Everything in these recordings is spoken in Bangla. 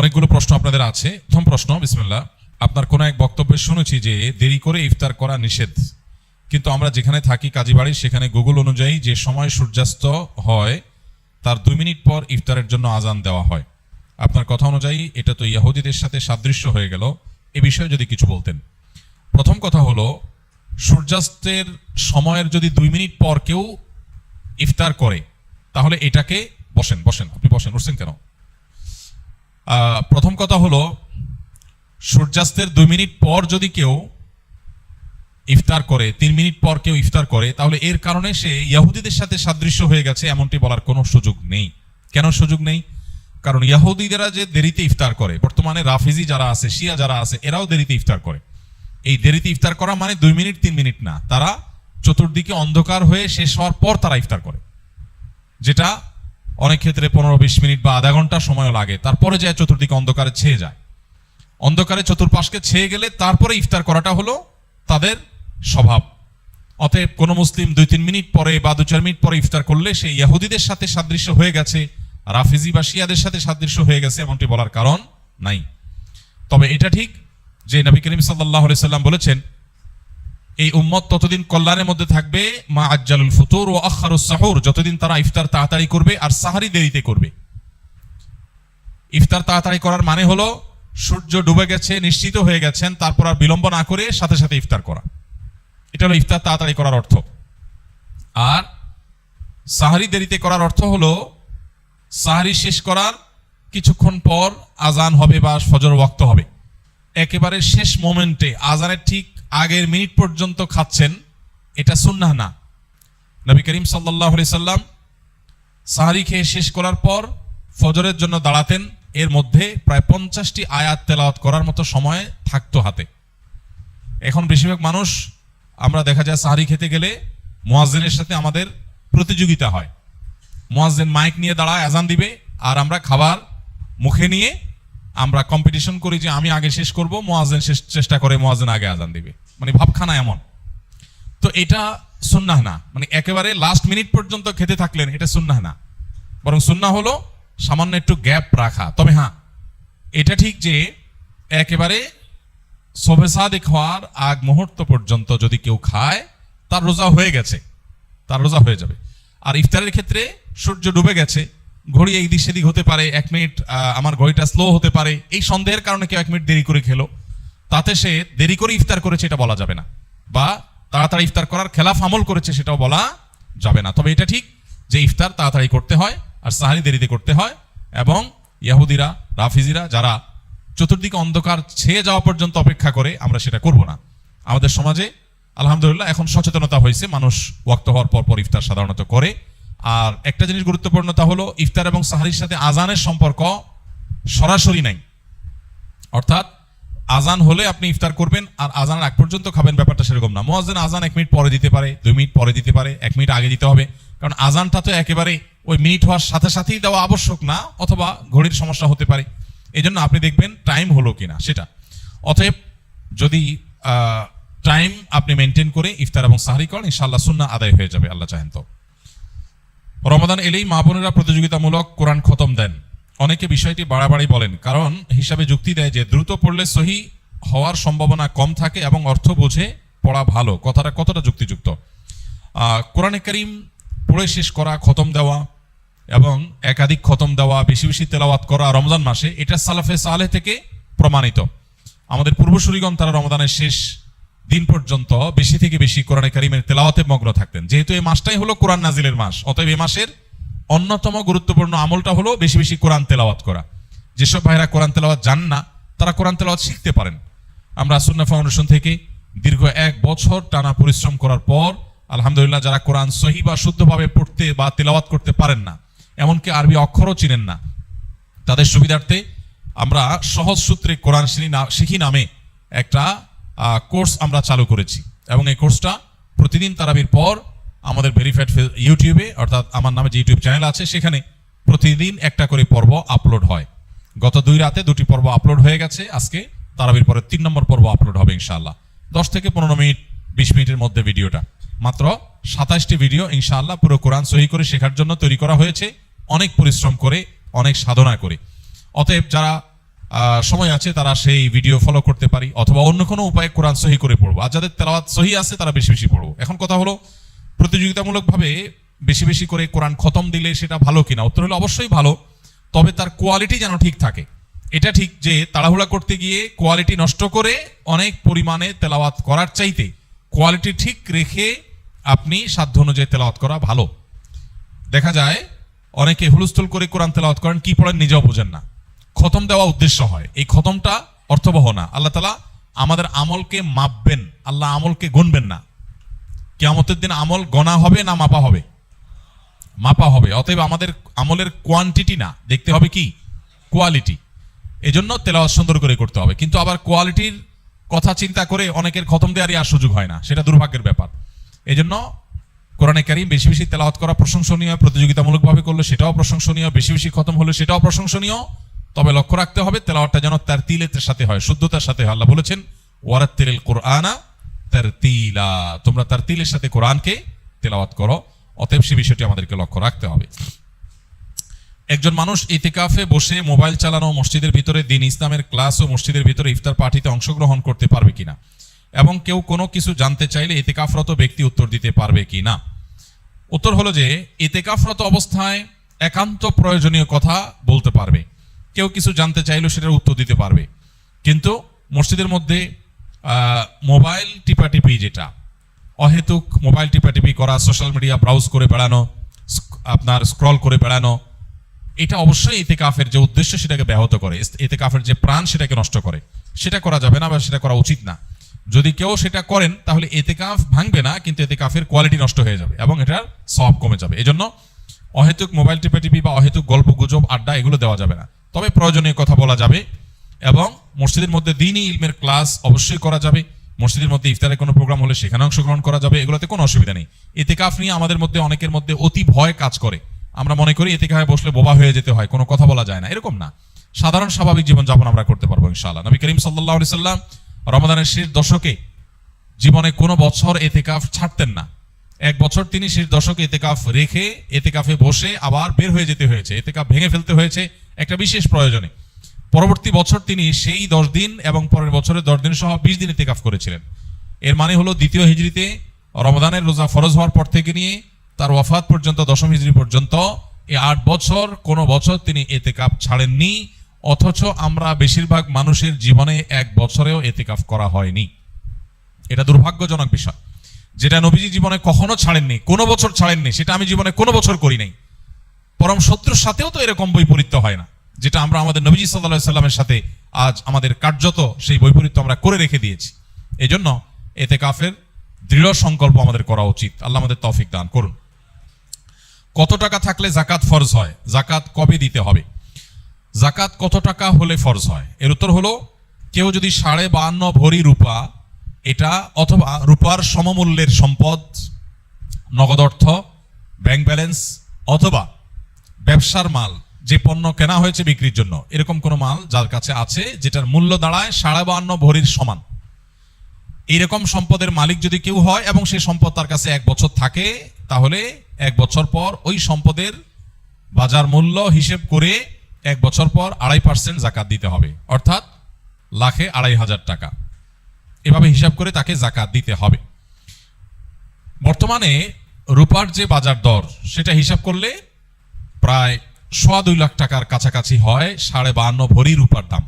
অনেকগুলো প্রশ্ন আপনাদের আছে। প্রথম প্রশ্ন, বিসমিল্লাহ, আপনার কোনো এক বক্তব্যে শুনেছি যে দেরি করে ইফতার করা নিষেধ। কিন্তু আমরা যেখানে থাকি কাজীবাড়ি, সেখানে গুগল অনুযায়ী যে সময় সূর্যাস্ত হয়, তার দুই মিনিট পর ইফতারের জন্য আজান দেওয়া হয়। আপনার কথা অনুযায়ী এটা তো ইয়াহুদিদের সাথে সাদৃশ্য হয়ে গেল। এ বিষয়ে যদি কিছু বলতেন। প্রথম কথা হলো, সূর্যাস্তের সময়ের যদি দুই মিনিট পর কেউ ইফতার করে, তাহলে এটাকে বসেন বসেন, আপনি বসেন, উঠছেন কেন? প্রথম কথা হলো, সূর্যাস্তের দুই মিনিট পর যদি কেউ ইফতার করে, তিন মিনিট পর কেউ ইফতার করে, তাহলে এর কারণে সে ইয়াহুদিদের সাথে সাদৃশ্য হয়ে গেছে, এমনটি বলার কোনো সুযোগ নেই। কেন সুযোগ নেই? কারণ ইয়াহুদিদেরা যে দেরিতে ইফতার করে, বর্তমানে রাফিজি যারা আছে, শিয়া যারা আছে, এরাও দেরিতে ইফতার করে। এই দেরিতে ইফতার করা মানে দুই মিনিট, তিন মিনিট না। তারা চতুর্দিকে অন্ধকার হয়ে শেষ হওয়ার পর তারা ইফতার করে। যেটা অনেক ক্ষেত্রে পনেরো বিশ মিনিট বা আধা ঘণ্টা সময় লাগে। তারপরে যায় চতুর্দিকে অন্ধকারে ছেয়ে যায়। অন্ধকারে চতুর্পাশকে ছেয়ে গেলে তারপরে ইফতার করাটা হলো তাদের স্বভাব। অতএব কোনো মুসলিম দুই তিন মিনিট পরে বা দু চার মিনিট পরে ইফতার করলে সে ইয়াহুদিদের সাথে সাদৃশ্য হয়ে গেছে, রাফিজি বা শিয়াদের সাথে সাদৃশ্য হয়ে গেছে, এমনটি বলার কারণ নাই। তবে এটা ঠিক যে নবী করিম সাল্লাহ সাল্লাম বলেছেন এই উম্মত ততদিন কল্যাণের মধ্যে থাকবে, মা আজ্জালুল ফুতুর ও আখারুস সাহুর। যতদিন তারা ইফতার তাড়াতাড়ি করবে আর সাহারি দেরিতে করবে। ইফতার তাড়াতাড়ি করার মানে হলো, সূর্য ডুবে গেছে, নিশ্চিত হয়ে গেছেন, তারপর আর বিলম্ব না করে সাথে সাথে ইফতার করা। এটা হলো ইফতার তাড়াতাড়ি করার অর্থ। আর সাহারি দেরিতে করার অর্থ হলো, সাহারি শেষ করার কিছুক্ষণ পর আজান হবে বা ফজর ওয়াক্ত হবে। একেবারে শেষ মোমেন্টে, আজানের ঠিক আগের মিনিট পর্যন্ত খাচ্ছেন, এটা সুন্নাহ না। নবী করিম সাল্লাহ সাল্লাম সাহারি খেয়ে শেষ করার পর ফজরের জন্য দাঁড়াতেন। এর মধ্যে প্রায় পঞ্চাশটি আয়াত তেলাওয়াত করার মতো সময় থাকতো হাতে। এখন বেশিরভাগ মানুষ, আমরা দেখা যায় সাহারি খেতে গেলে মোয়াজ্জেনের সাথে আমাদের প্রতিযোগিতা হয়। মোয়াজ্জেন মাইক নিয়ে দাঁড়ায়, আজান দিবে, আর আমরা খাবার মুখে নিয়ে আমরা কম্পিটিশন করি যে আমি আগে শেষ করব, মোয়াজ্জেন শেষ, চেষ্টা করে মোয়াজ্জেন আগে আজান দিবে। মানে ভাবখানা এমন। তো এটা সুন্নাহ না। মানে একেবারে লাস্ট মিনিট পর্যন্ত খেতে থাকলেন, এটা সুন্নাহ না। বরং সুন্নাহ হলো সামান্য একটু গ্যাপ রাখা। তবে হ্যাঁ এটা ঠিক যে একেবারে সবে সাদেক হওয়ার আগ মুহূর্ত পর্যন্ত যদি কেউ খায়, তার রোজা হয়ে গেছে। তার রোজা হয়ে যাবে। আর ইফতারের ক্ষেত্রে সূর্য ডুবে গেছে। ঘড়ি এই দিক সেদিক হতে পারে, এক মিনিট আমার ঘড়িটা স্লো হতে পারে। এই সন্দেহের কারণে কেউ এক মিনিট দেরি করে খেলো। তাতে সে দেরি করে ইফতার করেছে, এটা বলা যাবে না। বা তাড়াতাড়ি ইফতার করার খেলাফ আমল করেছে, সেটাও বলা যাবে না। তবে এটা ঠিক যে ইফতার তাড়াতাড়ি করতে হয় আর সাহারি দেরিতে করতে হয় এবং ইয়াহুদিরা, রাফিজিরা যারা চতুর্দিকে অন্ধকার ছেয়ে যাওয়া পর্যন্ত অপেক্ষা করে, আমরা সেটা করব না। আমাদের সমাজে আলহামদুলিল্লাহ এখন সচেতনতা হয়েছে, মানুষ ওয়াক্ত হওয়ার পর পর ইফতার সাধারণত করে। আর একটা জিনিস গুরুত্বপূর্ণ তা হলো ইফতার এবং সাহারির সাথে আজানের সম্পর্ক সরাসরি নাই। অর্থাৎ আজান হলে আপনি ইফতার করবেন আর আজান আগ পর্যন্ত খাবেন ব্যাপারটা সেরকম না। মোয়াজ্জেন আজান এক মিনিট পরে দিতে পারে, দুই মিনিট পরে দিতে পারে, এক মিনিট আগে দিতে হবে। কারণ আজানটা তো একেবারে ওই মিনিট হওয়ার সাথে সাথেই দেওয়া আবশ্যক না, অথবা ঘড়ির সমস্যা হতে পারে। এই জন্য আপনি দেখবেন টাইম হলো কিনা সেটা। অতএব যদি টাইম আপনি মেনটেন করে ইফতার এবং সাহারি করেন, ইনশাআল্লাহ সুন্না আদায় হয়ে যাবে, আল্লাহ চাহেন তো। রমাদান এলেই মা বোনেরা প্রতিযোগিতামূলক কোরআন খতম দেন। অনেকে বিষয়টি বাড়াবাড়ি বলেন, কারণ হিসাবে যুক্তি দেয় যে দ্রুত পড়লে সহি হওয়ার সম্ভাবনা কম থাকে এবং অর্থ বোঝে, পড়া ভালো। কথাটা কতটা যুক্তিযুক্ত? কোরআনে করিম পড়ে শেষ করা, খতম দেওয়া এবং একাধিক খতম দেওয়া, বেশি বেশি তেলাওয়াত করা রমজান মাসে, এটা সালাফে সালেহ থেকে প্রমাণিত। আমাদের পূর্বসূরিগণ তারা রমদানের শেষ দিন পর্যন্ত বেশি থেকে বেশি কোরআনে কারিমের তেলাওয়াতে মগ্ন থাকতেন। যেহেতু এই মাসটাই হলো কোরআন নাজিলের মাস, অতএব এই মাসের অন্যতম গুরুত্বপূর্ণ আমলটা হলো বেশি বেশি কোরআন তেলাওয়াত করা। যেসব ভাইরা কোরআন তেলাওয়াত জান না, তারা কোরআন তেলাওয়াত শিখতে পারেন। আমরা সুন্না ফাউন্ডেশন থেকে দীর্ঘ এক বছর টানা পরিশ্রম করার পর, আলহামদুলিল্লাহ যারা কোরআন সহি বা শুদ্ধভাবে পড়তে বা তেলাওয়াত করতে পারেন না, এমনকি আরবি অক্ষরও চিনেন না, তাদের সুবিধার্থে আমরা সহজ সূত্রে কোরআন শিখি নামে একটা কোর্স আমরা চালু করেছি। এবং এই কোর্সটা প্রতিদিন তারাবির পর আমাদের ভেরিফাইড ইউটিউবে অর্থাৎ আমার নামে যে ইউটিউব চ্যানেল আছে, সেখানে প্রতিদিন একটা করে পর্ব আপলোড হয়। গত দুই রাতে দুটি পর্ব আপলোড হয়ে গেছে। আজকে তারাবির পরে তিন নম্বর পর্ব আপলোড হবে ইনশাআল্লাহ। দশ থেকে পনেরো মিনিট, বিশ মিনিটের মধ্যে ভিডিওটা। মাত্র সাতাশটি ভিডিও ইনশাআল্লাহ পুরো কোরআন সহি করে শেখার জন্য তৈরি করা হয়েছে। অনেক পরিশ্রম করে, অনেক সাধনা করে। অতএব যারা সময় আছে তারা সেই ভিডিও ফলো করতে পারি, অথবা অন্য কোনো উপায়ে কোরআন সহি করে পড়ব। আর যাদের তেলাওয়াত সহি আছে, তারা বেশি বেশি পড়ব। এখন কথা হলো, প্রতিযোগিতামূলকভাবে বেশি বেশি করে কোরআন খতম দিলে সেটা ভালো কিনা? উত্তর হলো অবশ্যই ভালো, তবে তার কোয়ালিটি যেন ঠিক থাকে। এটা ঠিক যে তাড়াহুড়া করতে গিয়ে কোয়ালিটি নষ্ট করে অনেক পরিমাণে তেলাওয়াত করার চাইতে কোয়ালিটি ঠিক রেখে আপনি সাধ্য অনুযায়ী তেলাওয়াত করা ভালো। দেখা যায়, অনেকে হুলস্থুল করে কোরআন তেলাওয়াত করেন, কি পড়েন নিজেও বোঝেন না। খতম দেওয়া উদ্দেশ্য হয়। এই খতমটা অর্থবহ না। আল্লাহ তালা আমাদের আমলকে মাপবেন। আল্লাহ আমলকে গুনবেন না। কেয়ামতের দিন আমল গণা হবে না মাপা হবে? মাপা হবে। অতএব আমাদের আমলের কোয়ান্টিটি না। দেখতে হবে কি? কোয়ালিটি এজন্য তেলাওয়াত সুন্দর করে করতে হবে। কিন্তু আবার কোয়ালিটির কথা চিন্তা করে অনেকের খতম দেওয়ারই আর সুযোগ হয় না। সেটা দুর্ভাগ্যের ব্যাপার। এজন্য কোরআনে কারিম বেশি বেশি তেলাওয়াত করা প্রশংসনীয়, প্রতিযোগিতামূলকভাবে করলে সেটাও প্রশংসনীয়, বেশি বেশি খতম হলে সেটাও প্রশংসনীয়। তবে লক্ষ্য রাখতে হবে, তেলাওয়াতটা যেন তার তিলের সাথে হয়, শুদ্ধতার সাথে হয়। আল্লাহ বলেছেন ওয়ারাত্তিল কোরআনা তার তিলা তোমরা তার তিলের সাথে কোরআনকে তেলাওয়াত করো, অতএব সে বিষয়টি আমাদেরকে লক্ষ্য রাখতে হবে। একজন মানুষ ইতিকাফে বসে মোবাইল চালানো, মসজিদের ভিতরে দিন ইসলামের ক্লাস ও মসজিদের ভিতরে ইফতার পার্টিতে অংশগ্রহণ করতে পারবে কিনা? এবং কেউ কোনো কিছু জানতে চাইলে ইতিকাফরত ব্যক্তি উত্তর দিতে পারবে কিনা? উত্তর হলো যে, ইতেকাফরত অবস্থায় একান্ত প্রয়োজনীয় কথা বলতে পারবে। কেউ কিছু জানতে চাইলেও সেটার উত্তর দিতে পারবে। কিন্তু মসজিদের মধ্যে মোবাইল টিপাটিপি যেটা, অহেতুক মোবাইল টিপাটিপি করা, সোশ্যাল মিডিয়া ব্রাউজ করে বেড়ানো আপনার স্ক্রল করে বেড়ানো, এটা অবশ্যই এতে কাফের যে উদ্দেশ্য সেটাকে ব্যাহত করে এতে কাফের যে প্রাণ সেটাকে নষ্ট করে। সেটা করা যাবে না বা সেটা করা উচিত না। যদি কেউ সেটা করেন, তাহলে এতে কাফ ভাঙবে না, কিন্তু এতে কাফের কোয়ালিটি নষ্ট হয়ে যাবে এবং এটার সব কমে যাবে। এজন্য অহেতুক মোবাইল টিপে টিপি বা অহেতুক গল্প গুজব আড্ডা, এগুলো দেওয়া যাবে না। তবে প্রয়োজনীয় কথা বলা যাবে এবং মসজিদের মধ্যে দিনই ইলমের ক্লাস অবশ্যই করা যাবে। মসজিদের মধ্যে ইফতারের কোনো প্রোগ্রাম হলে সেখানে অংশগ্রহণ করা যাবে, এগুলোতে কোনো অসুবিধা নেই। এতেকাফ নিয়ে আমাদের মধ্যে অনেকের মধ্যে অতি ভয় কাজ করে। আমরা মনে করি এতে এতেকাফে বসলে বোবা হয়ে যেতে হয়, কোনো কথা বলা যায় না, এরকম না। সাধারণ স্বাভাবিক জীবনযাপন আমরা করতে পারব ইনশাআল্লাহ। নবী করিম সাল্লাহ সাল্লাম রমাদানের শেষ দশকে জীবনে কোনো বছর এতেকাফ ছাড়তেন না। এক বছর তিনি শেষ দশকে এতেকাফ রেখে এতেকাফে বসে আবার বের হয়ে যেতে হয়েছে এতে এতেকাফ ভেঙে ফেলতে হয়েছে একটা বিশেষ প্রয়োজনে। পরবর্তী বছর তিনি সেই দশ দিন এবং পরের বছরের দশ দিন সহ বিশ দিন এতেকাফ করেছিলেন। এর মানে হলো দ্বিতীয় হিজড়িতে রমদানের রোজা ফরজ হওয়ার পর থেকে নিয়ে তার ওয়াফাত পর্যন্ত, দশম হিজড়ি পর্যন্ত এই আট বছর, কোনো বছর তিনি এতেকাফ ছাড়েননি, অথচ আমরা বেশিরভাগ মানুষের জীবনে এক বছরেও এতেকাফ করা হয়নি। এটা দুর্ভাগ্যজনক বিষয়। যেটা নবীজি জীবনে কখনো ছাড়েননি, কোনো বছর ছাড়েননি, সেটা আমি জীবনে কোনো বছর করি নাই। পরম শত্রুর সাথেও তো এরকম বৈপরীত্য হয় না। যেটা আমরা আমাদের নবীজি সাল্লাহ সাল্লামের সাথে আজ আমাদের কার্যত সেই বৈপরীত্য আমরা করে রেখে দিয়েছি। এই জন্য এতে কাফের দৃঢ় সংকল্প আমাদের করা উচিত। আল্লাহ আমাদের তৌফিক দান করুন। কত টাকা থাকলে জাকাত ফরজ হয়? জাকাত কবে দিতে হবে? জাকাত কত টাকা হলে ফরজ হয়? এর উত্তর হলো, কেউ যদি সাড়ে বাহান্ন ভরি রূপা, এটা অথবা রূপার সমমূল্যের সম্পদ, নগদ অর্থ, ব্যাংক ব্যালেন্স অথবা ব্যবসার মাল যে পণ্য কেনা হয়েছে বিক্রির জন্য। এরকম কোনো মাল যার কাছে আছে, যেটার মূল্য দাঁড়ায় সাড়ে বাহান্ন ভরির সমান। এইরকম সম্পদের মালিক যদি কেউ হয় এবং সেই সম্পদ তার কাছে এক বছর থাকে, তাহলে এক বছর পর ওই সম্পদের বাজার মূল্য হিসেব করে এক বছর পর আড়াই পার্সেন্ট জাকাত দিতে হবে। অর্থাৎ লাখে আড়াই হাজার টাকা। এভাবে হিসাব করে তাকে জাকাত দিতে হবে। বর্তমানে রূপার যে বাজার দর, সেটা হিসাব করলে প্রায় সোয়া দুই লাখ টাকার কাছাকাছি হয়, সাড়ে বাহান্ন ভরি রূপার দাম।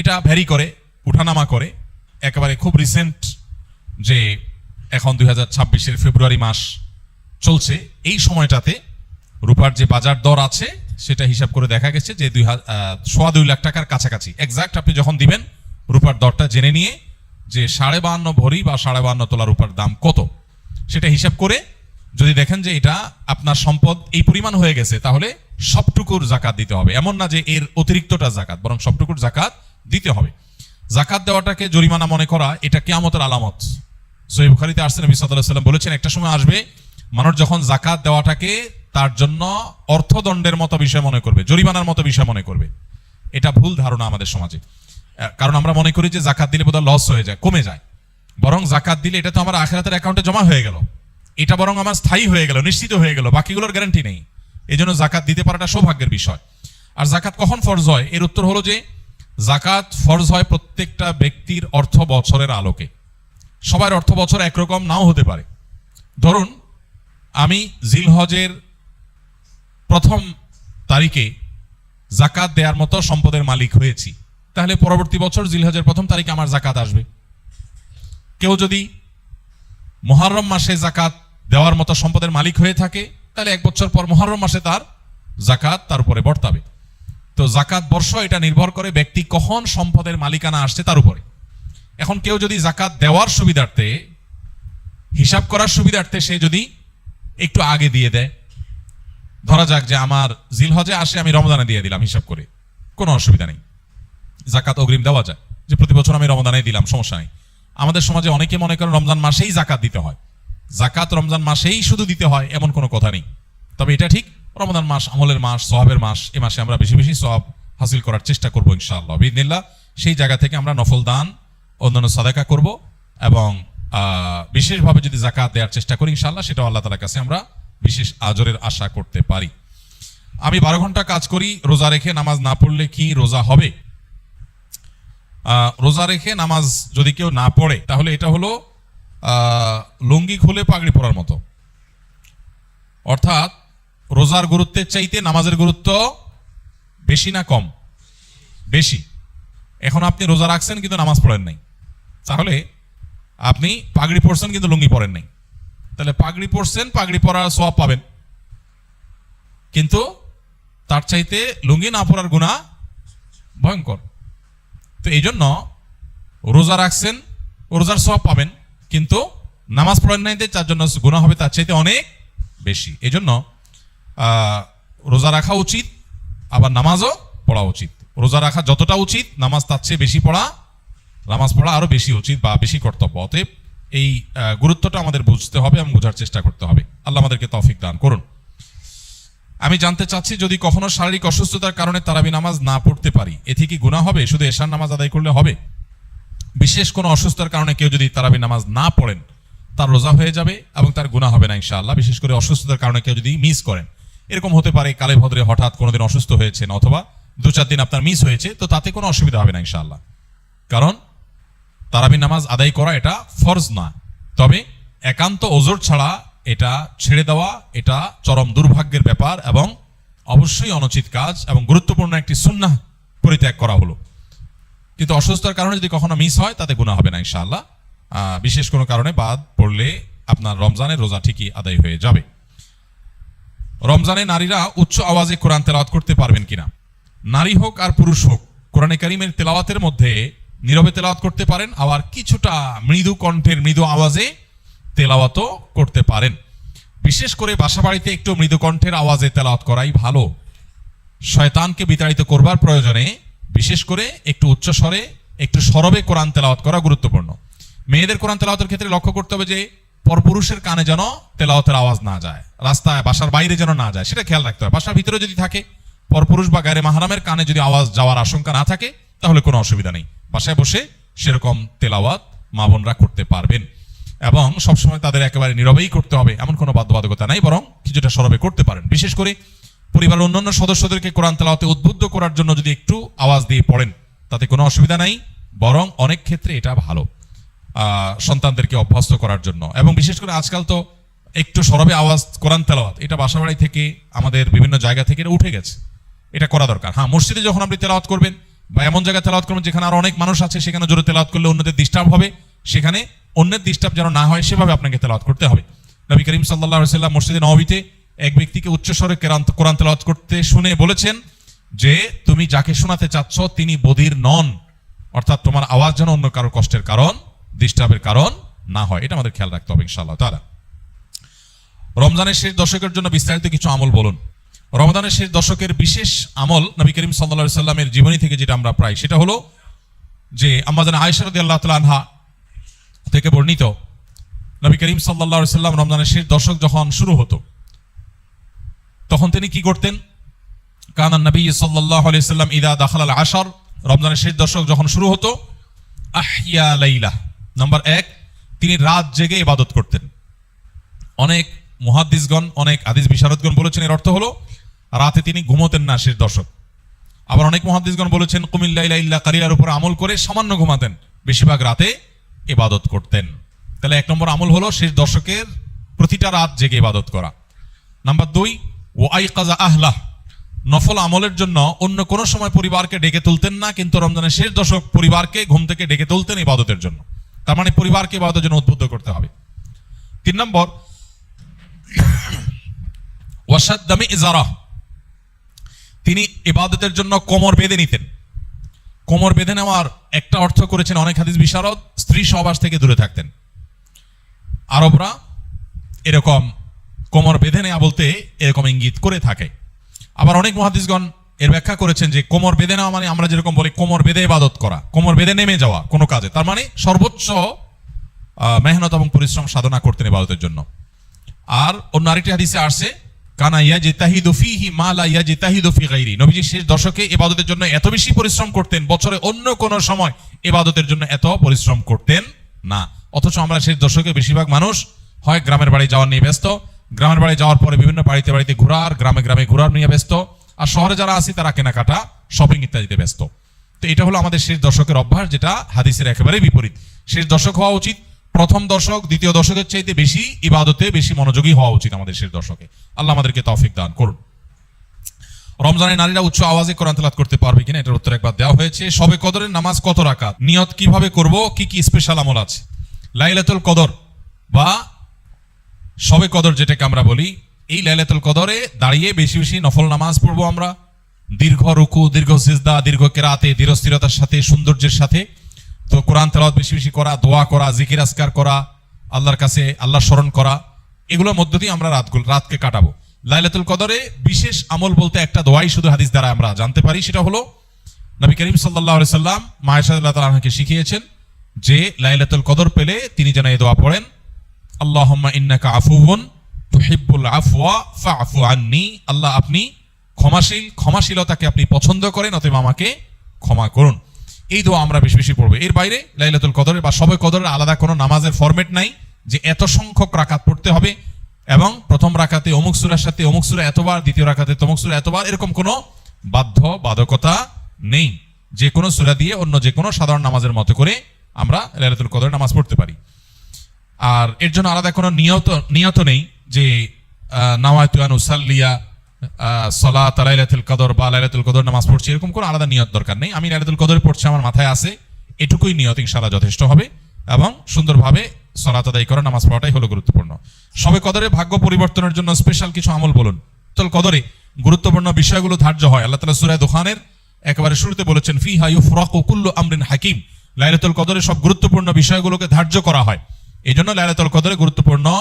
এটা ভ্যারি করে, উঠানামা করে। একেবারে খুব রিসেন্ট যে এখন দুই হাজার ছাব্বিশের ফেব্রুয়ারি মাস চলছে, এই সময়টাতে রূপার যে বাজার দর আছে, সেটা হিসাব করে দেখা গেছে যে দুই সোয়া দুই লাখ টাকার কাছাকাছি। এক্সাক্ট আপনি যখন দিবেন, রূপার দরটা জেনে নিয়ে যে সাড়ে বাহান্ন ভরি বা সাড়ে বাহান্ন তোলা রূপার দাম কত, সেটা হিসাব করে যদি দেখেন যে এটা আপনার সম্পদ এই পরিমাণ হয়ে গেছে, তাহলে সবটুকুর জাকাত দিতে হবে। এমন না যে এর অতিরিক্তটা জাকাত, বরং সবটুকুর জাকাত দিতে হবে। জাকাত দেওয়াটাকে জরিমানা মনে করা, এটা কেয়ামতের আলামত। সহি বুখারিতে আসছেন নবী সাল্লাল্লাহু সাল্লাম বলেছেন, একটা সময় আসবে, মানুষ যখন জাকাত দেওয়াটাকে তার জন্য অর্থদণ্ডের মতো বিষয় মনে করবে, জরিমানার মতো বিষয় মনে করবে। এটা ভুল ধারণা আমাদের সমাজে। কারণ আমরা মনে করি যে জাকাত দিলে বোধহয় লস হয়ে যায়, কমে যায়। বরং জাকাত দিলে এটা তো আমার আখেরাতের অ্যাকাউন্টে জমা হয়ে গেল। এটা বরং আমার স্থায়ী হয়ে গেল, নিশ্চিত হয়ে গেল, বাকিগুলোর গ্যারান্টি নেই। এই জন্য জাকাত দিতে পারাটা সৌভাগ্যের বিষয়। আর জাকাত কখন ফরজ হয়? এর উত্তর হলো যে জাকাত ফরজ হয় প্রত্যেকটা ব্যক্তির অর্থ বছরের আলোকে। সবার অর্থ বছর একরকম নাও হতে পারে। ধরুন, আমি জিলহজের প্রথম তারিখে জাকাত দেওয়ার মতো সম্পদের মালিক হয়েছি। তাহলে পরবর্তী বছর জিলহজের প্রথম তারিখে আমার জাকাত আসবে। কেউ যদি মহারম মাসে জাকাত দেওয়ার মতো সম্পদের মালিক হয়ে থাকে তাহলে এক বছর পর মহারম মাসে তার জাকাত তার উপরে বর্তাবে। তো জাকাত বর্ষ এটা নির্ভর করে ব্যক্তি কখন সম্পদের মালিকানা আসছে তার উপরে। এখন কেউ যদি জাকাত দেওয়ার সুবিধার্থে, হিসাব করার সুবিধার্থে সে যদি একটু আগে দিয়ে দেয়, ধরা যাক যে আমার জিলহজে আসে, আমি রমদানে দিয়ে দিলাম হিসাব করে, কোনো অসুবিধা নেই। জাকাত অগ্রিম দেওয়া যায়, যে প্রতি বছর আমি রমদানে দিলাম, সমস্যা নেই। আমাদের সমাজে অনেকে মনে করেন রমজান মাসেই জাকাত দিতে হয়। জাকাত রমজান মাসেই শুধু দিতে হয়, এমন কোনো কথা নেই। তবে এটা ঠিক, রমজান মাস আমলের মাস সহাবের মাস, এ মাসে আমরা বেশি বেশি সব হাসিল করার চেষ্টা করব ইনশাআল্লাহ। বিদিনিল্লাহ সেই জায়গা থেকে আমরা নফল দান, অন্যান্য সাদাকা করব এবং বিশেষভাবে যদি জাকাত দেওয়ার চেষ্টা করি ইনশাআল্লাহ, সেটাও আল্লাহ তালার কাছে আমরা বিশেষ আজরের আশা করতে পারি। আমি বারো ঘণ্টা কাজ করি, রোজা রেখে নামাজ না পড়লে কি রোজা হবে? রোজা রেখে নামাজ যদি কেউ না পড়ে, তাহলে এটা হলো লুঙ্গি খুলে পাগড়ি পরার মতো। অর্থাৎ রোজার গুরুত্বের চাইতে নামাজের গুরুত্ব বেশি না কম? বেশি। এখন আপনি রোজা রাখছেন কিন্তু নামাজ পড়েন নাই। তাহলে আপনি পাগড়ি পরছেন কিন্তু লুঙ্গি পরেন নাই। তাহলে পাগড়ি পরছেন, পাগড়ি পরার সব পাবেন। কিন্তু তার চাইতে লুঙ্গি না পরার গুণা ভয়ঙ্কর। তো এই জন্য রোজা রাখছেন, রোজার সব পাবেন। কিন্তু নামাজ পড়েন নাই তার জন্য গুণা হবে তার চাইতে অনেক বেশি। এই জন্য রোজা রাখা উচিত, আবার নামাজও পড়া উচিত। রোজা রাখা যতটা উচিত, নামাজ তার চেয়ে বেশি পড়া, নামাজ পড়া আরও বেশি উচিত বা বেশি কর্তব্য। অতএব এই গুরুত্বটা আমাদের বুঝতে হবে এবং বোঝার চেষ্টা করতে হবে। আল্লাহ আমাদেরকে তফিক দান করুন। আমি জানতে চাচ্ছি, যদি কখনো শারীরিক অসুস্থতার কারণে তারাবি নামাজ না পড়তে পারি এতে কি গুণা হবে? শুধু এশার নামাজ আদায় করলে হবে? বিশেষ কোনো অসুস্থতার কারণে কেউ যদি তারাবি নামাজ না পড়েন, তার রোজা হয়ে যাবে এবং তার গুণা হবে না ইনশাআল্লাহ, বিশেষ করে অসুস্থতার কারণে কেউ যদি মিস করেন। এরকম হতে পারে কালে ভদ্রে হঠাৎ কোনোদিন অসুস্থ হয়েছেন অথবা দু চার দিন আপনার মিস হয়েছে, তো তাতে কোনো অসুবিধা হবে না ইনশাআল্লাহ। কারণ তারাবি নামাজ আদায় করা এটা ফরজ না। তবে একান্ত ওজোর ছাড়া এটা ছেড়ে দেওয়া, এটা চরম দুর্ভাগ্যের ব্যাপার এবং অবশ্যই অনুচিত কাজ এবং গুরুত্বপূর্ণ একটি সুন্নাহ পরিত্যাগ করা হলো। কিন্তু অসুস্থতার কারণে যদি কখনো মিস হয়, তাতে গুণা হবে না, ইনশাআল্লাহ। বিশেষ কোনো কারণে বাদ পড়লে আপনার রমজানের রোজা ঠিকই আদায় হয়ে যাবে। রমজানে নারীরা উচ্চ আওয়াজে কোরআন তেলাওয়াত করতে পারবেন কিনা? নারী হোক আর পুরুষ হোক, কোরআনে কারিমের তেলাওয়াতের মধ্যে নীরবে তেলাওয়াত করতে পারেন, আবার কিছুটা মৃদু কণ্ঠের মৃদু আওয়াজে তেলাওয়াতও করতে পারেন। বিশেষ করে বাসা বাড়িতে একটু মৃদু কণ্ঠের আওয়াজে তেলাওয়াত করাই ভালো। শয়তানকে বিতাড়িত করবার প্রয়োজনে বিশেষ করে একটু উচ্চ স্বরে, একটু সরবে কোরআন তেলাওয়াত করা গুরুত্বপূর্ণ। মেয়েদের কোরআন তেলাওয়াতের ক্ষেত্রে লক্ষ্য করতে হবে যে, পরপুরুষের কানে যেন তেলাওয়াতের আওয়াজ না যায়, রাস্তায়, বাসার বাইরে যেন না যায়, সেটা খেয়াল রাখতে হবে। বাসার ভিতরে যদি থাকে, পরপুরুষ বা গায়ে মাহারামের কানে যদি আওয়াজ যাওয়ার আশঙ্কা না থাকে, তাহলে কোনো অসুবিধা নেই। বাসায় বসে সেরকম তেলাওয়াত মা বোনরা করতে পারবেন। এবং সবসময় তাদের একেবারে নীরবেই করতে হবে, এমন কোনো বাধ্যবাধকতা নাই, বরং কিছুটা সরবে করতে পারেন। বিশেষ করে পরিবারের অন্যান্য সদস্যদেরকে কোরআন তেলাওয়াতে উদ্বুদ্ধ করার জন্য যদি একটু আওয়াজ দিয়ে পড়েন, তাতে কোনো অসুবিধা নাই, বরং অনেক ক্ষেত্রে এটা ভালো সন্তানদেরকে অভ্যস্ত করার জন্য। এবং বিশেষ করে আজকাল তো একটু সরবে আওয়াজ কোরআন তেলাওয়াত, এটা বাসাবাড়ি থেকে আমাদের বিভিন্ন জায়গা থেকে এটা উঠে গেছে। এটা করা দরকার। হ্যাঁ মসজিদে যখন আপনি তেলাওয়াত করবেন বা এমন জায়গায় তেলাওয়াত করবেন যেখানে আর অনেক মানুষ আছে, সেখানে জোরে তেলাওয়াত করলে অন্যদের ডিস্টার্ব হবে, সেখানে অন্যের ডিস্টার্ব যেন না হয়, সেভাবে আপনাকে তেলাওয়াত করতে হবে। নবী করিম সাল্লাহ সাল্লাম মসজিদে নবীতে এক ব্যক্তিকে উচ্চস্বরে কোরআন তেলাওয়াত করতে শুনে বলেছেন যে, তুমি যাকে শোনাতে চাচ্ছ, তিনি বধির নন। অর্থাৎ তোমার আওয়াজ যেন অন্য কারও কষ্টের কারণ ডিস্টার্বের কারণ না হয়। এটা আমাদের খেয়াল রাখতে হবে, ইনশাআল্লাহ, তারা। রমজানের শেষ দশকের জন্য বিস্তারিত কিছু আমল বলুন। রমজানের শেষ দশকের বিশেষ আমল নবী করিম সাল্লা সাল্লামের জীবনী থেকে যেটা আমরা প্রায় সেটা হলো যে আমাদের আয়সারদি আল্লাহ তালা আনহা থেকে বর্ণিত, নবী করিম সাল্লা সাল্লাম রমজানের শেষ দশক যখন শুরু হতো তখন তিনি কি করতেন? কানান নবী সাল্লাহ সাল্লাম ইদা দাখাল আশার, রমজানের শেষ দশক যখন শুরু হতো আহিয়া লাইলা। নাম্বার এক, তিনি রাত জেগে ইবাদত করতেন। অনেক মুহাদ্দিসগণ, অনেক আদিস বিশারদগণ বলেছেন এর অর্থ হলো, রাতে তিনি ঘুমোতেন না শেষ দশক। আবার অনেক মহাদিসগণ বলেছেন কুমিল্লা ইল্লা উপর আমল করে সামান্য ঘুমাতেন, বেশিরভাগ রাতে ইবাদত করতেন। তাহলে এক নম্বর আমল হলো শেষ দশকের প্রতিটা রাত জেগে ইবাদত করা। নাম্বার দুই ও আই কাজা আহলাহ। নফল আমলের জন্য অন্য কোনো সময় পরিবারকে ডেকে তুলতেন না, কিন্তু রমজানের শেষ দশক পরিবারকে ঘুম থেকে ডেকে তুলতেন ইবাদতের জন্য। তার মানে পরিবারকে ইবাদতের জন্য উদ্বুদ্ধ করতে হবে। তিন নম্বর ওয়াসাদ দামি ইজারা। তিনি ইবাদতের জন্য কোমর বেঁধে নিতেন। কোমর বেঁধে নেওয়ার একটা অর্থ করেছেন অনেক হাদিস বিশারদ, স্ত্রী সহবাস থেকে দূরে থাকতেন। আরবরা এরকম কোমর বেঁধে নেওয়া বলতে এরকম ইঙ্গিত করে থাকে। আবার অনেক মহাদিসগণ এর ব্যাখ্যা করেছেন যে কোমর বেঁধে নেওয়া মানে আমরা যেরকম বলি কোমর বেঁধে ইবাদত করা, কোমর বেঁধে নেমে যাওয়া কোনো কাজে। তার মানে সর্বোচ্চ মেহনত এবং পরিশ্রম সাধনা করতেন ইবাদতের জন্য। আর অন্য আরেকটি হাদিসে আসছে, কানা ইয়া যে তাহিদু ফিহি মা লা ইয়া যে তাহিদু ফি গাইরি। নবীজি শেষ দশকে ইবাদতের জন্য এত বেশি পরিশ্রম করতেন, বছরে অন্য কোন সময় ইবাদতের জন্য এত পরিশ্রম করতেন না। অথচ আমরা শেষ দশকে বেশিরভাগ মানুষ হয় গ্রামের বাড়ি যাওয়ার নিয়ে ব্যস্ত গ্রামের বাড়ি যাওয়ার পরে বিভিন্ন বাড়িতে বাড়িতে ঘোরার, গ্রামে গ্রামে ঘোরার নিয়ে ব্যস্ত। আর শহরে যারা আছি, তারা কেনাকাটা শপিং ইত্যাদিতে ব্যস্ত। তো এটা হলো আমাদের শেষ দশকের অভ্যাস, যেটা হাদিসের একেবারে বিপরীত। শেষ দশক হওয়া উচিত, প্রথম দশক দ্বিতীয় দশকের চাইতে বেশি ইবাদতে, বেশি মনোযোগী হওয়া উচিত আমাদের শেষ দশকে আল্লাহ আমাদেরকে তৌফিক দান করুন। রমজানে নারীরা উচ্চ আওয়াজে কোরআন করতে পারবে কিনা, এটার উত্তর একবার দেওয়া হয়েছে। সবে কদরের নামাজ কত রাকাত? নিয়ত কীভাবে করব? কি কি স্পেশাল আমল আছে? লাইলাতুল কদর বা সবে কদর যেটাকে আমরা বলি, এই লাইলাতুল কদরে দাঁড়িয়ে বেশি বেশি নফল নামাজ পড়ব আমরা। দীর্ঘ রুকু, দীর্ঘ সিজদা, দীর্ঘ কেরাতে, ধীরস্থিরতার সাথে, সৌন্দর্যের সাথে। তো কোরআন তেলাওয়াত বেশি বেশি করা, দোয়া করা, জিকির আসকার করা, আল্লাহর কাছে আল্লাহ স্মরণ করা, এগুলোর মধ্য দিয়ে আমরা রাতগুলো, রাতকে কাটাবো। লাইলাতুল কদরে বিশেষ আমল বলতে একটা দোয়াই শুধু হাদিস দ্বারা আমরা জানতে পারি, সেটা হলো, নবী করিম সাল্লাহ সাল্লাম মায়েশাদুল্লাহ তালাকে শিখিয়েছেন যে, লাইলাতুল কদর পেলে তিনি যেন এই দোয়া পড়েন। আল্লাহুম্মা ইন্নাকা আফুউন তুহিব্বুল আফওয়া ফাআফু আন্নি। আল্লাহ আপনি ক্ষমাশীল, ক্ষমাশীলতাকে আপনি পছন্দ করেন, অতএব আমাকে ক্ষমা করুন। এই দোয়া আমরা বেশি বেশি পড়ব। এর বাইরে লাইলাতুল কদরের বা সবে কদরের আলাদা কোনো নামাজের ফরম্যাট নাই যে এত সংখ্যক রাকাত পড়তে হবে এবং প্রথম রাকাতে অমুক সুরার সাথে অমুক সুরা এতবার, দ্বিতীয় রাকাতে তমুক সুরা এতবার, এরকম কোনো বাধ্য বাধকতা নেই। যে কোনো সুরা দিয়ে অন্য যে কোনো সাধারণ নামাজের মতো করে আমরা লাইলাতুল কদরের নামাজ পড়তে পারি। আর এর জন্য আলাদা কোনো নিয়ত নিয়ত নেই যে নাওয়াতুয়ান উসাল্লিয়া সলাত, লাইলাতুল কদর বা লাইলাতুল কদর নামাজ পড়ছি, এরকম কোনো আলাদা নিয়ত দরকার নেই। আমি লাইলাতুল কদর পড়ছি, আমার মাথায় আছে, এটুকুই নিয়ত, ইনশাআল্লাহ যথেষ্ট হবে এবং সুন্দরভাবে সলাত আদায় করা, নামাজ পড়াটাই হলো গুরুত্বপূর্ণ। সবে কদরে ভাগ্য পরিবর্তনের জন্য স্পেশাল কিছু আমল বলুন। লাইলাতুল কদরে গুরুত্বপূর্ণ বিষয়গুলো ধার্য হয়। আল্লাহ তাআলা সূরা দোকানের একেবারে শুরুতে বলেছেন ফি ফিহা ইউফরাকু কুল্লু আমরিন হাকিম। লাইলাতুল কদরে সব গুরুত্বপূর্ণ বিষয়গুলোকে ধার্য করা হয়। এই জন্য লাইলাতুল কদরে গুরুত্বপূর্ণ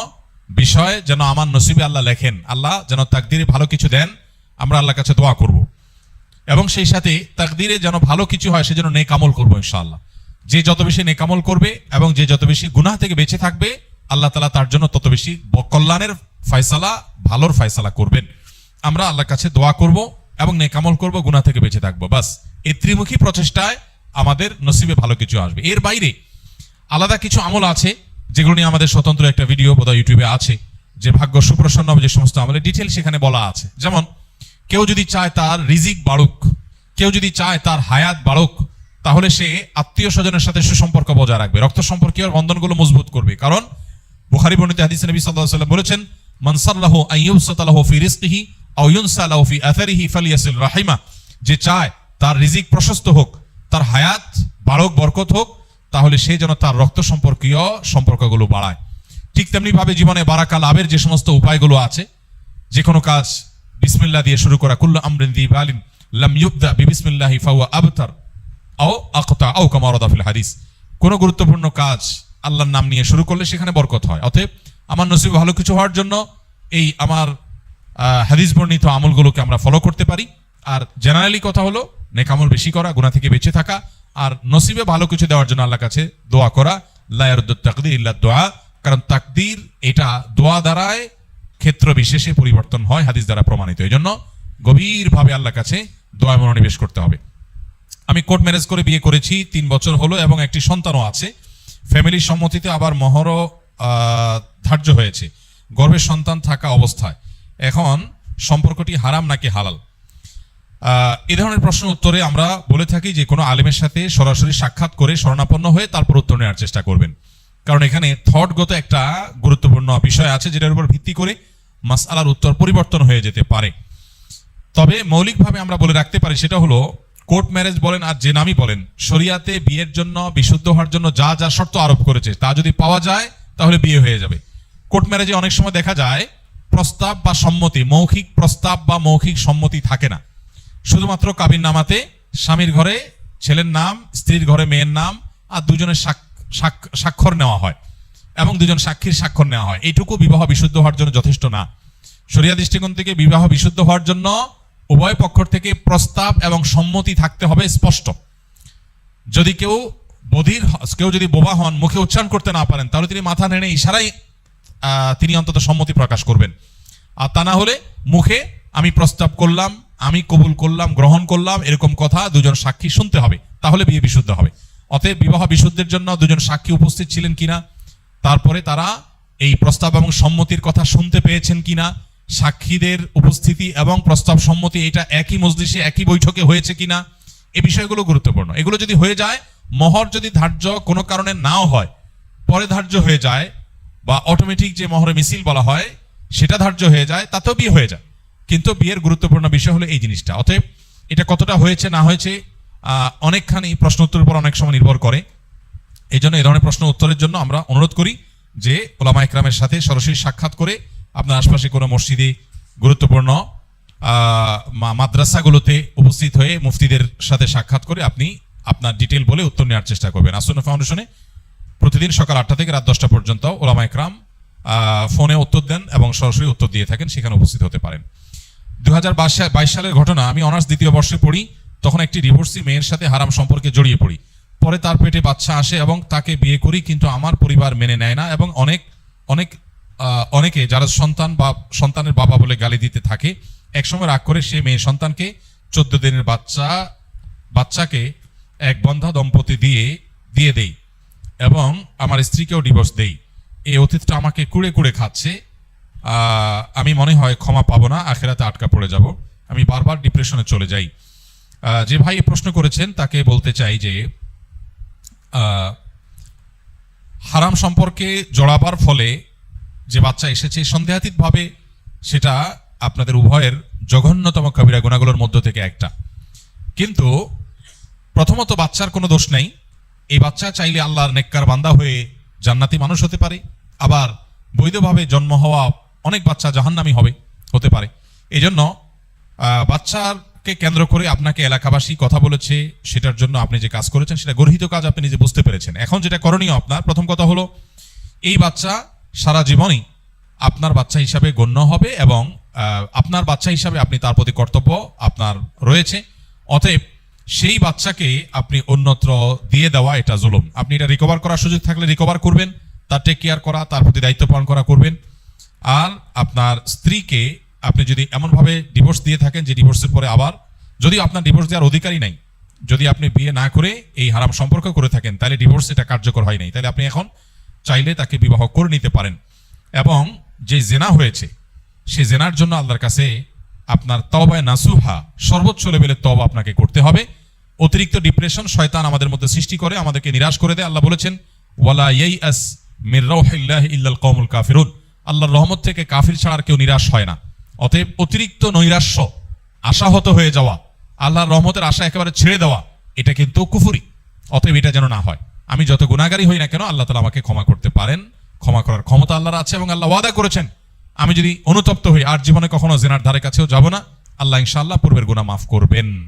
বিষয় যেন আমার নসিবে আল্লাহ লেখেন। আল্লাহ যেন তাকদিরে ভালো কিছু দেন, আমরা আল্লাহর কাছে দোয়া করব। এবং সেই সাথে তাকদিরে যেন ভালো কিছু হয়, সেজন্য নেক আমল করব ইনশাআল্লাহ। যে যত বেশি নেক আমল করবে এবং যে যত বেশি গুনাহ থেকে বেঁচে থাকবে, আল্লাহ তালা তার জন্য তত বেশি কল্যাণের ফয়সালা, ভালোর ফয়সালা করবেন। আমরা আল্লাহর কাছে দোয়া করব এবং নেক আমল করব, গুনাহ থেকে বেঁচে থাকব। বাস, এই ত্রিমুখী প্রচেষ্টায় আমাদের নসিবে ভালো কিছু আসবে। এর বাইরে আলাদা কিছু আমল আছে যেগুলো নিয়ে আমাদের স্বতন্ত্র একটা ভিডিও বোধহয় ইউটিউবে আছে, যে ভাগ্য সুপ্রসন্ন যে সমস্ত আমাদের ডিটেল সেখানে বলা আছে। যেমন, কেউ যদি চায় তার রিজিক বাড়ুক, কেউ যদি চায় তার হায়াত বাড়ুক, তাহলে সে আত্মীয় স্বজনের সাথে সুসম্পর্ক বজায় রাখবে। রক্ত সম্পর্কীয় বন্ধনগুলো মজবুত করবে। কারণ, বুখারী বর্ণিত হাদিস নবী সাল্লাল্লাহু আলাইহি ওয়াসাল্লাম বলেছেন, মান সাল্লাহু আইয়ুসাতালাহু ফি রিজকিহি আও ফি রাহিমা। যে চায় তার রিজিক প্রশস্ত হোক, তার হায়াত বাড়ক, বরকত হোক তাহলে সে যেন তার রক্ত সম্পর্কীয় সম্পর্কগুলো বাড়ায়। ঠিক তেমনি ভাবে জীবনে বারাকা লাভের যে সমস্ত উপায়গুলো আছে, যে কোনো কাজ, বিসমিল্লা দিয়ে শুরু করা, কুল্লু আমরিন দি আবতার, আও আকতা আও কামা ওয়ারাদা ফিল হাদিস। কোন গুরুত্বপূর্ণ কাজ আল্লাহর নাম নিয়ে শুরু করলে সেখানে বরকত হয়। অতএব আমার নসিব ভালো কিছু হওয়ার জন্য এই আমার হাদিস বর্ণিত আমলগুলোকে আমরা ফলো করতে পারি। আর জেনারেলি কথা হলো, নেকামল বেশি করা, গুনাহ থেকে বেঁচে থাকা আর নসিবে ভালো কিছু দেওয়ার জন্য আল্লাহর কাছে দোয়া করা। লায়ারুদ্দ তাকদির ইল্লা দোয়া। কারণ তাকদির এটা দোয়া দ্বারায় ক্ষেত্র বিশেষে পরিবর্তন হয়, হাদিস দ্বারা প্রমাণিত। এই জন্য গভীরভাবে আল্লাহর কাছে দোয়া মনোনিবেশ করতে হবে। আমি কোর্ট ম্যারেজ করে বিয়ে করেছি, তিন বছর হলো এবং একটি সন্তানও আছে। ফ্যামিলির সম্মতিতে আবার মহরও ধার্য হয়েছে। গর্ভের সন্তান থাকা অবস্থায়। এখন সম্পর্কটি হারাম নাকি হালাল? এ ধরনের প্রশ্ন উত্তরে আমরা বলে থাকি যে, কোনো আলেমের সাথে সরাসরি সাক্ষাৎ করে শরণাপন্ন হয়ে তারপর উত্তর নেওয়ার চেষ্টা করবেন। কারণ এখানে থটগত একটা গুরুত্বপূর্ণ বিষয় আছে, যেটার উপর ভিত্তি করে মাসআলার উত্তর পরিবর্তন হয়ে যেতে পারে। তবে মৌলিকভাবে আমরা বলে রাখতে পারি সেটা হলো, কোর্ট ম্যারেজ বলেন আর যে নামই বলেন, শরিয়াতে বিয়ের জন্য, বিশুদ্ধ হওয়ার জন্য যা যা শর্ত আরোপ করেছে, তা যদি পাওয়া যায়, তাহলে বিয়ে হয়ে যাবে। কোর্ট ম্যারেজে অনেক সময় দেখা যায়, প্রস্তাব বা সম্মতি, মৌখিক প্রস্তাব বা মৌখিক সম্মতি থাকে না। শুধুমাত্র কাবিন নামাতে, স্বামীর ঘরে, ছেলের নাম, স্ত্রীর ঘরে মেয়ের নাম, আর দুজনের স্বাক্ষর নেওয়া হয়। এবং দুজন সাক্ষীর স্বাক্ষর নেওয়া হয়। এইটুকু বিবাহ বিশুদ্ধ হওয়ার জন্য যথেষ্ট না। শরিয়া দৃষ্টিকোণ থেকে বিবাহ বিশুদ্ধ হওয়ার জন্য উভয় পক্ষ থেকে প্রস্তাব এবং সম্মতি থাকতে হবে স্পষ্ট। যদি কেউ বধির কেউ যদি বোবা হন, মুখে উচ্চারণ করতে না পারেন, তাহলে তিনি মাথা নেড়ে ইশারাই তিনি অন্তত সম্মতি প্রকাশ করবেন। আর তা না হলে মুখে আমি প্রস্তাব করলাম আমি কবুল করলাম, গ্রহণ করলাম, এরকম কথা দুজন সাক্ষী শুনতে হবে, তাহলে বিয়ে বিশুদ্ধ হবে। অতএব বিবাহ বিশুদ্ধের জন্য দুজন সাক্ষী উপস্থিত ছিলেন কিনা, তারপরে তারা এই প্রস্তাব এবং সম্মতির কথা শুনতে পেয়েছেন কিনা, সাক্ষীদের উপস্থিতি এবং প্রস্তাব সম্মতি এটা একই মজলিসে, একই বৈঠকে হয়েছে কিনা এই বিষয়গুলো গুরুত্বপূর্ণ। এগুলো যদি হয়ে যায়, মহর যদি ধার্য কোনো কারণে নাও হয়, পরে ধার্য হয়ে যায়, বা অটোমেটিক যে মহরে মিছিল বলা হয়, সেটা ধার্য হয়ে যায়, তাতেও বিয়ে হয়ে যায়। কিন্তু বিয়ের গুরুত্বপূর্ণ বিষয় হলো এই জিনিসটা। অতএব এটা কতটা হয়েছে, না হয়েছে অনেকখানি প্রশ্ন উত্তরের উপর অনেক সময় নির্ভর করে। এই জন্য এই ধরনের প্রশ্ন উত্তরের জন্য আমরা অনুরোধ করি যে ওলামা একরামের সাথে সরাসরি সাক্ষাৎ করে আপনার আশপাশে কোনো মসজিদে গুরুত্বপূর্ণ মাদ্রাসাগুলোতে উপস্থিত হয়ে মুফতিদের সাথে সাক্ষাৎ করে আপনি আপনার ডিটেল বলে উত্তর নেওয়ার চেষ্টা করবেন। আসন্ন ফাউন্ডেশনে প্রতিদিন সকাল আটটা থেকে রাত দশটা পর্যন্ত ওলামা একরাম ফোনে উত্তর দেন এবং সরাসরি উত্তর দিয়ে থাকেন, সেখানে উপস্থিত হতে পারেন। দু সালের ঘটনা, আমি অনার্স দ্বিতীয় বর্ষে পড়ি, তখন একটি ডিভোর্সি মেয়ের সাথে হারাম সম্পর্কে জড়িয়ে পড়ি। পরে তার পেটে বাচ্চা আসে এবং তাকে বিয়ে করি, কিন্তু আমার পরিবার মেনে নেয় না এবং অনেক অনেক অনেকে যারা সন্তান বা, সন্তানের বাবা বলে গালি দিতে থাকে, একসময় রাগ করে সে মেয়ে সন্তানকে চোদ্দ দিনের বাচ্চা, বাচ্চাকে এক বন্ধা দম্পতি দিয়ে দিয়ে দেই এবং আমার স্ত্রীকেও ডিভোর্স দেই। এই অতীতটা আমাকে কুড়ে কুড়ে খাচ্ছে। আমি মনে হয় ক্ষমা পাবো না, আখেরাতে আটকা পড়ে যাব। আমি বারবার ডিপ্রেশনে চলে যাই। যে ভাই প্রশ্ন করেছেন, তাকে বলতে চাই যে হারাম সম্পর্কে জড়াবার ফলে যে বাচ্চা এসেছে, সন্দেহাতীতভাবে সেটা আপনাদের উভয়ের জঘন্যতম কবিরা গুণাগুলোর মধ্য থেকে একটা। কিন্তু প্রথমত বাচ্চার কোনো দোষ নেই। এই বাচ্চা চাইলে আল্লাহর নেককার বান্দা হয়ে জান্নাতি মানুষ হতে পারে। আবার বৈধভাবে জন্ম হওয়া অনেক বাচ্চা জাহান্নামি হবে, হতে পারে। এই জন্য বাচ্চাকে কেন্দ্র করে আপনাকে এলাকাবাসী কথা বলেছে, সেটার জন্য আপনি যে কাজ করেছেন, সেটা গর্হিত কাজ আপনি নিজে বুঝতে পেরেছেন। এখন যেটা করণীয় আপনার, প্রথম কথা হলো, এই বাচ্চা সারা জীবনই আপনার বাচ্চা হিসাবে গণ্য হবে এবং আপনার বাচ্চা হিসাবে আপনি তার প্রতি কর্তব্য আপনার রয়েছে। অতএব, সেই বাচ্চাকে আপনি অন্যত্র দিয়ে দেওয়া এটা জুলুম। আপনি এটা রিকভার করার সুযোগ থাকলে রিকভার করবেন, তার টেক কেয়ার করা, তার প্রতি দায়িত্ব পালন করা করবেন। আর আপনার স্ত্রীকে আপনি যদি এমনভাবে ডিভোর্স দিয়ে থাকেন যে ডিভোর্সের পরে আবার যদি আপনার ডিভোর্স দেওয়ার অধিকারই নাই, যদি আপনি বিয়ে না করে এই হারাম সম্পর্ক করে থাকেন, তাহলে ডিভোর্স এটা কার্যকর হয় নাই। তাহলে আপনি এখন চাইলে তাকে বিবাহ করে নিতে পারেন। এবং যে জেনা হয়েছে, সে জেনার জন্য আল্লাহর কাছে আপনার তবায় নাসুহা, সর্বোচ্চ লেভেলের তবা আপনাকে করতে হবে। অতিরিক্ত ডিপ্রেশন শয়তান আমাদের মধ্যে সৃষ্টি করে, আমাদেরকে নিরাশ করে দেয়। আল্লাহ বলেছেন, ওয়ালা ইয়াইআস মির রাউহিল্লাহি ইল্লাল কওমুল কাফিরুন। আল্লাহর রহমত থেকে কাফির ছাড়া আর কেউ নিরাশ হয় না। অতএব অতিরিক্ত নৈরাশ্য, আশাহত হয়ে যাওয়া, আল্লাহর রহমতের আশা একেবারে ছেড়ে দেওয়া, এটা কিন্তু কুফুরি। অতএব এটা যেন না হয়। আমি যত গুণাগারী হই না কেন, আল্লাহ তালা আমাকে ক্ষমা করতে পারেন। ক্ষমা করার ক্ষমতা আল্লাহর আছে এবং আল্লাহ ওয়াদা করেছেন। আমি যদি অনুতপ্ত হই, আর জীবনে কখনো জেনার ধারে কাছেও যাব না, আল্লাহ ইনশাআল্লাহ পূর্বের গুণা মাফ করবেন।